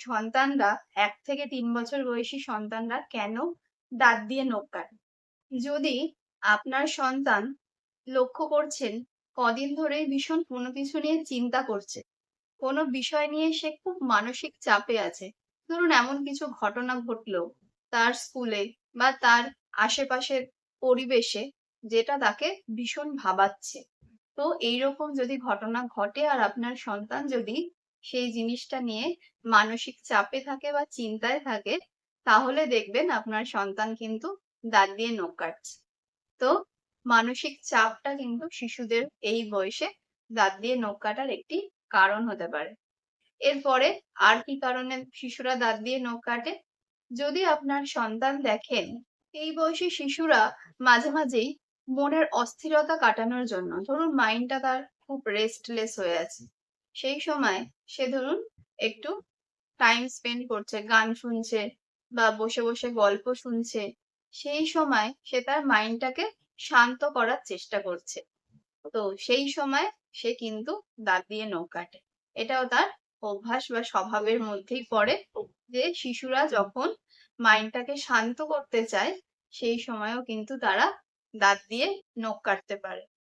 সন্তানরা এক থেকে তিন বছর বয়সী সন্তানরা কেন দাঁত দিয়ে নখ কাটে? যদি আপনার সন্তান লক্ষ্য করছেন, কদিন ধরেই ভীষণ কোনো কিছু নিয়ে চিন্তা করছে, কোনো বিষয় নিয়ে সে খুব মানসিক চাপে আছে, ধরুন এমন কিছু ঘটনা ঘটলো তার স্কুলে বা তার আশেপাশের পরিবেশে যেটা তাকে ভীষণ ভাবাচ্ছে। তো এইরকম যদি ঘটনা ঘটে আর আপনার সন্তান যদি সেই জিনিসটা নিয়ে মানসিক চাপে থাকে বা চিন্তায় থাকে, তাহলে দেখবেন আপনার সন্তান কিন্তু দাঁত দিয়ে নখ কাটছে। তো মানসিক চাপটা কিন্তু শিশুদের এই বয়সে দাঁত দিয়ে নখ কাটার একটি কারণ হতে পারে। এরপরে আর কি কারণে শিশুরা দাঁত দিয়ে নখ কাটে? যদি আপনার সন্তান দেখেন, এই বয়সী শিশুরা মাঝে মাঝেই মনের অস্থিরতা কাটানোর জন্য, ধরুন মাইন্ডটা তার খুব রেস্টলেস হয়ে আছে সেই সময় সে ধরুন একটু টাইম স্পেন্ড করছে, গান শুনছে বা বসে বসে গল্প শুনছে, সেই সময় সে তার মাইন্ডটাকে শান্ত করার চেষ্টা করছে। তো সেই সময় সে কিন্তু দাঁত দিয়ে নখ কাটে এটাও তার অভ্যাস বা স্বভাবের মধ্যেই পড়ে যে শিশুরা যখন মাইন্ডটাকে শান্ত করতে চায়, সেই সময়ও কিন্তু তারা দাঁত দিয়ে নখ কাটতে পারে।